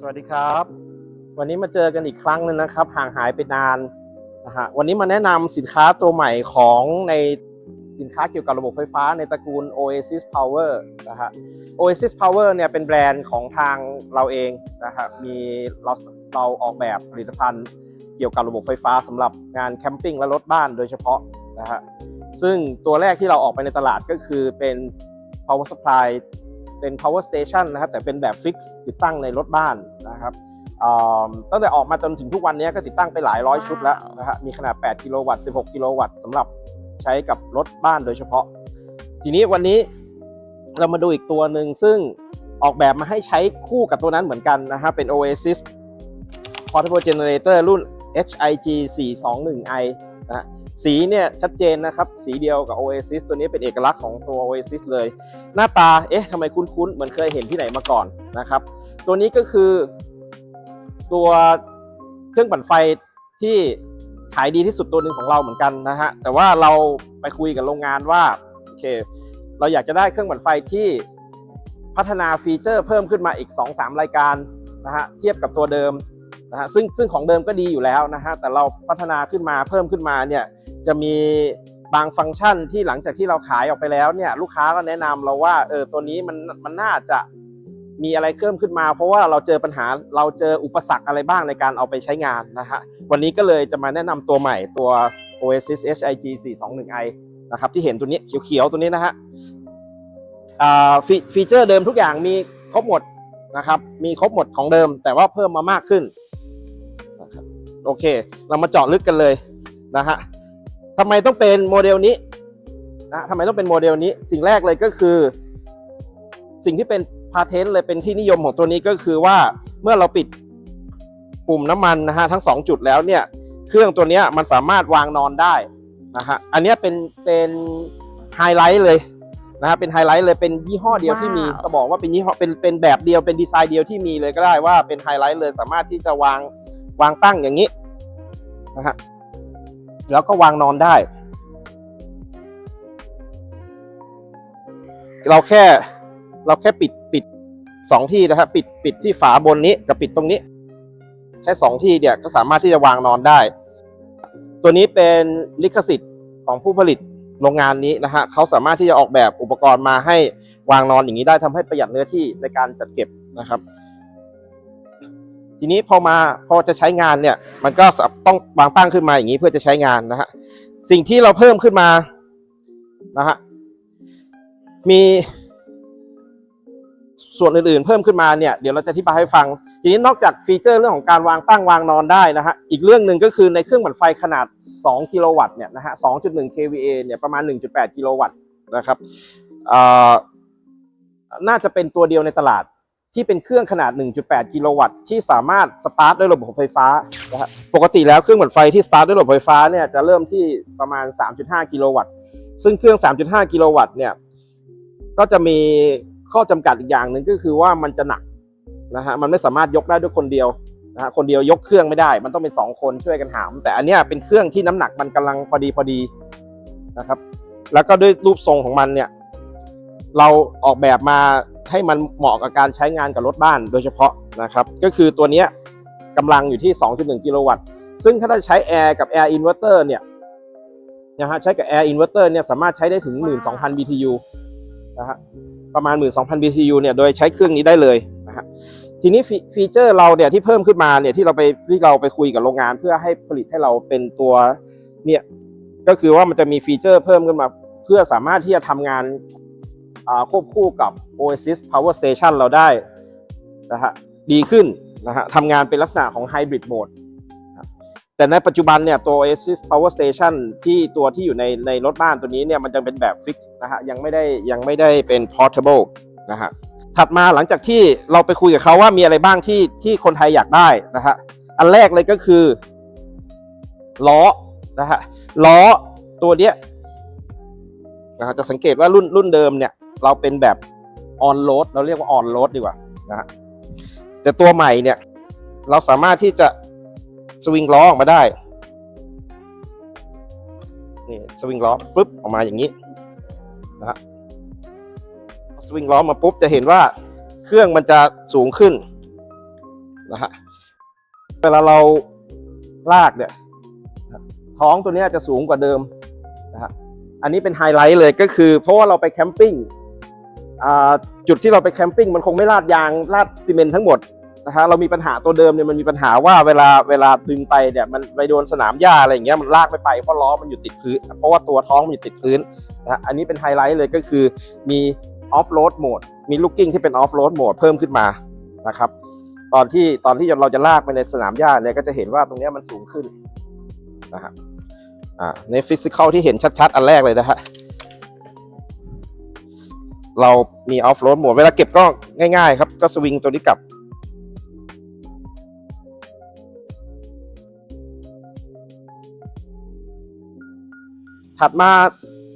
สวัสดีครับ วันนี้มาเจอกันอีกครั้งหนึงนะครับ ห่างหายไปนานนะฮะวันนี้มาแนะนำสินค้าตัวใหม่ของในสินค้าเกี่ยวกับระบบไฟฟ้าในตระกูล Oasis Power นะฮะ Oasis Power เนี่ยเป็นแบรนด์ของทางเราเองนะฮะมีเราเราออกแบบผลิตภัณฑ์เกี่ยวกับระบบไฟฟ้าสำหรับงานแคมปิ้งและรถบ้านโดยเฉพาะนะฮะซึ่งตัวแรกที่เราออกไปในตลาดก็คือเป็น power supply เป็น power station นะครับแต่เป็นแบบฟิกซ์ติดตั้งในรถบ้านนะครับอ่าตั้งแต่ออกมาจนถึงทุกวันนี้ก็ติดตั้งไปหลายร้อยชุดแล้วนะฮะมีขนาด 8 กิโลวัตต์ 16 กิโลวัตต์สำหรับใช้กับรถบ้านโดยเฉพาะ ทีนี้วันนี้เรามาดูอีกตัวหนึ่งซึ่งออกแบบมาให้ใช้คู่กับตัวนั้นเหมือนกันนะฮะเป็น Oasis Portable Generator รุ่น HIG 421i นะฮะสีเนี่ยชัดเจนนะครับ สีเดียวกับ Oasis ตัวนี้เป็นเอกลักษณ์ของตัว Oasis เลย หน้าตาเอ๊ะทำไมคุ้นๆเหมือนเคยเห็นที่ไหนมาก่อนนะครับ ตัวนี้ก็คือ ตัวเครื่องปั่นไฟที่ขายดีที่สุดตัวหนึ่งของเราเหมือนกันนะฮะแต่ว่าเราไปคุยกับโรงงานว่าโอเค เราอยากจะได้เครื่องปั่นไฟที่พัฒนาฟีเจอร์เพิ่มขึ้นมาอีก 2-3 รายการนะฮะเทียบกับตัวเดิม นะฮะซึ่งซึ่งของเดิมก็ดีอยู่แล้วนะฮะแต่เราพัฒนาขึ้นมาเพิ่มขึ้นมาเนี่ยจะมีบางฟังก์ชันที่หลังจากที่เราขายออกไปแล้วเนี่ยลูกค้าก็แนะนำเราว่าเออตัวนี้มันมันน่าจะมีอะไรเพิ่มขึ้นมา เพราะว่าเราเจอปัญหาเราเจออุปสรรคอะไรบ้างในการเอาไปใช้งานนะฮะวันนี้ก็เลยจะมาแนะนำตัวใหม่ตัว Oasis HIG 421i นะครับที่เห็นตัวนี้เขียวๆตัวนี้นะฮะฟีฟีเจอร์เดิมทุกอย่างมีครบหมดนะครับมีครบหมดของเดิมแต่ว่าเพิ่มมามากขึ้น โอเค เรามาเจาะลึกกันเลยนะฮะทำไมต้องเป็นโมเดลนี้นะทำไมต้องเป็นโมเดลนี้ สิ่งแรกเลยก็คือ สิ่งที่เป็นพาเทนต์เลยเป็นที่นิยมของตัวนี้ก็คือว่าเมื่อเราปิดปุ่มน้ำมันนะฮะทั้งสองจุดแล้วเนี่ย เครื่องตัวเนี้ยมันสามารถวางนอนได้นะฮะอันเนี้ยเป็นเป็นไฮไลท์เลยนะฮะเป็นไฮไลท์เลยเป็นยี่ห้อเดียวที่มีว้าวจะบอกว่าเป็นยี่ห้อเป็นเป็นแบบเดียวเป็นดีไซน์เดียวที่มีเลยก็ได้ว่าเป็นไฮไลท์เลยสามารถที่จะวาง วางตั้งอย่างนี้นะฮะแล้วก็วางนอนได้ เราแค่เราแค่ปิดปิดสองที่นะครับปิดปิดที่ฝาบนนี้กับปิดตรงนี้ แค่สองที่เนี่ยก็สามารถที่จะวางนอนได้ ตัวนี้เป็นลิขสิทธิ์ของผู้ผลิตโรงงานนี้นะฮะเขาสามารถที่จะออกแบบอุปกรณ์มาให้วางนอนอย่างนี้ได้ทำให้ประหยัดเนื้อที่ในการจัดเก็บนะครับ ทีนี้พอมาพอจะใช้งานเนี่ย มันก็ต้องวางตั้งขึ้นมาอย่างนี้เพื่อจะใช้งานนะฮะสิ่งที่เราเพิ่มขึ้นมานะฮะมีส่วนอื่นๆ เพิ่มขึ้นมาเนี่ยเดี๋ยวเราจะอธิบายให้ฟัง ทีนี้นอกจากฟีเจอร์เรื่องของการวางตั้งวางนอนได้นะฮะอีกเรื่องหนึ่งก็คือในเครื่องปั่นไฟขนาด 2 กิโลวัตต์เนี่ยนะฮะ 2.1 kVA เนี่ยประมาณ 1.8 กิโลวัตต์นะครับเอ่อน่าจะเป็นตัวเดียวในตลาด ที่เป็นเครื่องขนาด 1.8 กิโลวัตต์ที่สามารถสตาร์ทด้วยระบบไฟฟ้านะฮะปกติแล้วเครื่องปั่นไฟที่สตาร์ทด้วยระบบไฟฟ้าเนี่ยจะเริ่มที่ประมาณ 3.5 กิโลวัตต์ซึ่งเครื่อง 3.5 กิโลวัตต์เนี่ยก็จะมีข้อจำกัดอีกอย่างหนึ่งก็คือว่ามันจะหนักนะฮะมันไม่สามารถยกได้ด้วยคนเดียวนะฮะคนเดียวยกเครื่องไม่ได้ มันต้องเป็นสองคนช่วยกันหาม แต่อันเนี้ยเป็นเครื่องที่น้ำหนักมันกำลังพอดีพอดีนะครับ แล้วก็ด้วยรูปทรงของมันเนี่ย เราออกแบบมา ให้มันเหมาะกับการใช้งานกับรถบ้านโดยเฉพาะนะครับ ก็คือตัวเนี้ยกำลังอยู่ที่ 2.1 กิโลวัตต์ ซึ่งถ้าได้ใช้แอร์กับแอร์อินเวอร์เตอร์เนี่ยนะฮะใช้กับแอร์อินเวอร์เตอร์เนี่ยสามารถใช้ได้ถึง 12,000 BTU นะฮะประมาณ 12,000 BTU เนี่ยโดยใช้เครื่องนี้ได้เลยนะฮะทีนี้ฟีฟีเจอร์เราเนี่ยที่เพิ่มขึ้นมาเนี่ยที่เราไปที่เราไปคุยกับโรงงาน เพื่อให้ผลิตให้เราเป็นตัวเนี่ยก็คือว่ามันจะมีฟีเจอร์เพิ่มขึ้นมา เพื่อสามารถที่จะทำงานอ่า ควบคู่กับ Oasis Power Station เราได้นะฮะดีขึ้นนะฮะทำงานเป็นลักษณะของ Hybrid Mode แต่ในปัจจุบันเนี่ยตัว Oasis Power Station ที่ตัวที่อยู่ในในรถบ้านตัวนี้เนี่ยมันจะเป็นแบบฟิกนะฮะยังไม่ได้ยังไม่ได้เป็น portable นะฮะถัดมาหลังจากที่เราไปคุยกับเขาว่ามีอะไรบ้างที่ที่คนไทยอยากได้นะฮะอันแรกเลยก็คือล้อนะฮะล้อตัวเนี้ยนะฮะจะสังเกตว่ารุ่นรุ่นเดิมเนี่ย เราเป็นแบบออนโรดเราเรียกว่าออนโรดดีกว่านะฮะแต่ตัวใหม่เนี่ย เราสามารถที่จะสวิงล้อออกมาได้นี่สวิงล้อปุ๊บออกมาอย่างนี้นะฮะสวิงล้อมาปุ๊บจะเห็นว่าเครื่องมันจะสูงขึ้นนะฮะเวลาเราลากเนี่ยท้องตัวนี้จะสูงกว่าเดิมนะฮะอันนี้เป็นไฮไลท์เลยก็คือ เพราะว่าเราไปแคมปิ้ง จุดที่เราไปแคมปิ้งมันคงไม่ลาดยางลาดซีเมนต์ทั้งหมดนะฮะเรามีปัญหาตัวเดิมเนี่ยมันมีปัญหาว่าเวลาเวลาดึงไปเนี่ยมันไปโดนสนามหญ้าอะไรอย่างเงี้ยมันลากไม่ไปเพราะล้อมันอยู่ติดพื้น เพราะว่าตัวท้องมันอยู่ติดพื้นนะฮะอันนี้เป็นไฮไลท์เลยก็คือมีออฟโรดโหมดมีลูกกิ้งที่เป็นออฟโรดโหมดเพิ่มขึ้นมานะครับตอนที่ตอนที่เราจะลากไปในสนามหญ้าเนี่ยก็จะเห็นว่าตรงเนี้ยมันสูงขึ้นนะฮะอ่าในฟิสิกอลที่เห็นชัดๆ อันแรกเลยนะฮะ เรามีออฟโรดหมดเวลาเก็บก็ง่ายๆ ครับ ก็สวิงตัวนี้กลับ ถัดมา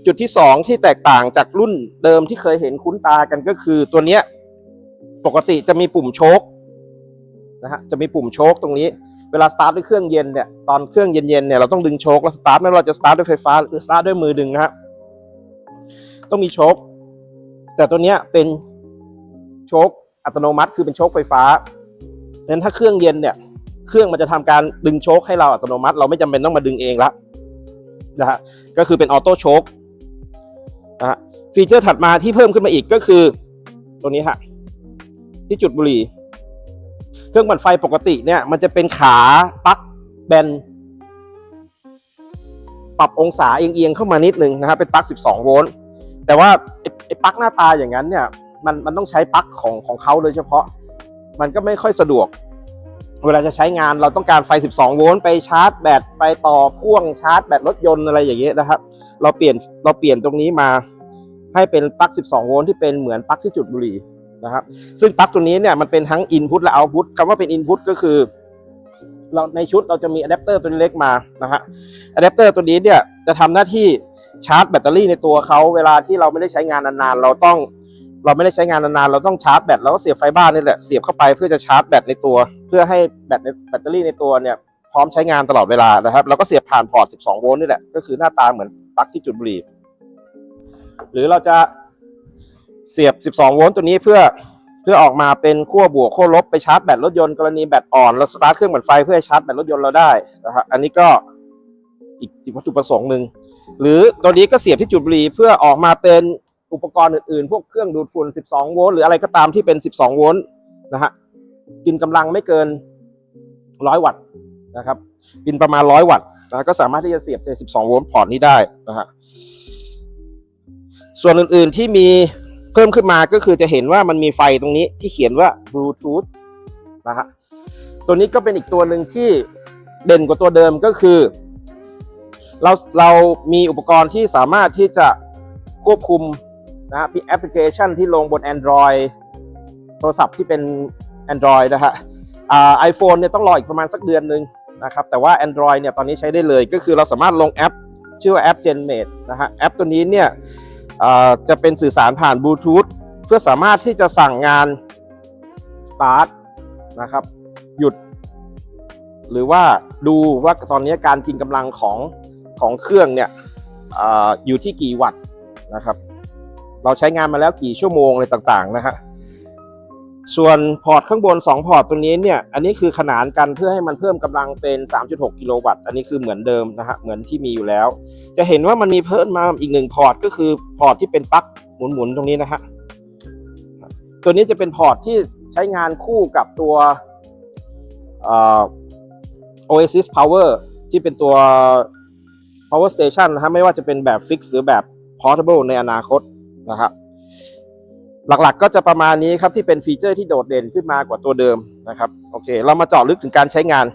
จุดที่สองที่แตกต่างจากรุ่นเดิมที่เคยเห็นคุ้นตากันก็คือตัวเนี้ยปกติจะมีปุ่มโชคนะฮะจะมีปุ่มโชคตรงนี้เวลาสตาร์ทด้วยเครื่องเย็นเนี่ยตอนเครื่องเย็นๆเนี่ยเราต้องดึงโชคแล้วสตาร์ทไม่ว่าเราจะสตาร์ทด้วยไฟฟ้าหรือสตาร์ทด้วยมือดึงนะฮะต้องมีโชค แต่ตัวเนี้ยเป็นโชคอัตโนมัติ คือเป็นโชคไฟฟ้าดังนั้นถ้าเครื่องเย็นเนี่ย เครื่องมันจะทำการดึงโชคให้เราอัตโนมัติ เราไม่จำเป็นต้องมาดึงเองละนะฮะก็คือเป็นออโต้โชคนะฮะฟีเจอร์ถัดมาที่เพิ่มขึ้นมาอีกก็คือตัวนี้ฮะที่จุดบุหรี่ เครื่องปั่นไฟปกติเนี่ย มันจะเป็นขาปลั๊กแบนปรับองศาเอียงๆเข้ามานิดนึงนะครับเป็นปลั๊ก 12 โวลต์แต่ว่า ปลั๊กหน้าตาอย่างนั้นเนี่ยมันมันต้องใช้ปลั๊กของของเขาโดยเฉพาะ มันก็ไม่ค่อยสะดวก เวลาจะใช้งานเราต้องการไฟ 12 โวลต์ไปชาร์จแบตไปต่อพ่วงชาร์จแบตรถยนต์อะไรอย่างเงี้ยนะครับ เราเปลี่ยนเราเปลี่ยนตรงนี้มาให้เป็นปลั๊ก 12 โวลต์ที่เป็นเหมือนปลั๊กที่จุดบุหรี่นะครับซึ่งปลั๊กตัวนี้เนี่ยมันเป็นทั้ง Input และ Output คำว่าเป็น Input ก็คือเราในชุดเราจะมีอะแดปเตอร์ตัวเล็กมานะฮะอะแดปเตอร์ตัวนี้เนี่ยจะทำหน้าที่ ชาร์จแบตเตอรี่ในตัวเขาเวลาที่เราไม่ได้ใช้งานนานๆเราต้อง เราไม่ได้ใช้งานนานๆเราต้องชาร์จแบตเราก็เสียบไฟบ้านนี่แหละเสียบเข้าไปเพื่อจะชาร์จแบตในตัว เพื่อให้แบตแบตเตอรี่ในตัวเนี่ยพร้อมใช้งานตลอดเวลานะครับเราก็เสียบผ่านพอร์ต 12 โวลต์นี่แหละก็คือหน้าตาเหมือนปลั๊กที่จุดบุหรี่หรือเราจะเสียบ 12 โวลต์ตัวนี้เพื่อเพื่อออกมาเป็นขั้วบวกขั้วลบไปชาร์จแบตรถยนต์กรณีแบตอ่อนเราสตาร์ทเครื่องปั่นไฟเพื่อชาร์จแบตรถยนต์เราได้นะฮะอันนี้ก็อีกอีกวัตถุประสงค์หนึ่ง หรือตัวนี้ก็เสียบที่จุดบุหรี่เพื่อออกมาเป็นอุปกรณ์อื่นๆ พวกเครื่องดูดฝุ่น 12 โวลต์หรืออะไรก็ตามที่เป็น 12 โวลต์นะฮะกินกำลังไม่เกิน 100 วัตต์นะครับกินประมาณ 100 วัตต์นะก็สามารถที่จะเสียบใน 12 โวลต์พอร์ตนี้ได้นะฮะส่วนอื่นๆที่มีเพิ่มขึ้นมาก็คือจะเห็นว่ามันมีไฟตรงนี้ที่เขียนว่า Bluetooth นะฮะตัวนี้ก็เป็นอีกตัวหนึ่งที่เด่นกว่าตัวเดิมก็คือ เราเรามีอุปกรณ์ที่สามารถที่จะควบคุมนะฮะมีแอปพลิเคชันที่ลงบน Android โทรศัพท์ที่เป็น Android นะฮะอ่าไอโฟนเนี่ยต้องรออีกประมาณสักเดือนหนึ่งนะครับแต่ว่า Android เนี่ยตอนนี้ใช้ได้เลยก็คือเราสามารถลงแอป ชื่อว่าแอป GenMate นะฮะแอปตัวนี้เนี่ยจะเป็นสื่อสารผ่านบลูทูธเพื่อสามารถที่จะสั่งงาน start นะครับหยุด หรือว่าดูว่าตอนนี้การกินกำลังของ ของเครื่องเนี่ยออยู่ที่กี่วัตต์นะครับ เราใช้งานมาแล้วกี่ชั่วโมงอะไรต่างๆนะฮะส่วนพอร์ตข้างบน 2 พอร์ตตัวนี้เนี่ย อันนี้คือขนานกันเพื่อให้มันเพิ่มกำลังเป็น 3.6 กิโลวัตต์ อันนี้คือเหมือนเดิมนะฮะ เหมือนที่มีอยู่แล้ว จะเห็นว่ามันมีเพิ่มมาอีกหนึ่งพอร์ตก็คือพอร์ตที่เป็นปลั๊กหมุนๆตรงนี้นะฮะ ตัวนี้จะเป็นพอร์ตที่ใช้งานคู่กับตัว Oasis Power ที่เป็นตัว power station นะฮะไม่ว่าจะเป็นแบบ fix หรือแบบ portable ในอนาคตนะครับหลักๆก็จะประมาณนี้ครับที่เป็นฟีเจอร์ที่โดดเด่นขึ้นมากว่าตัวเดิมนะครับโอเค เรามาเจาะลึกถึงการใช้งาน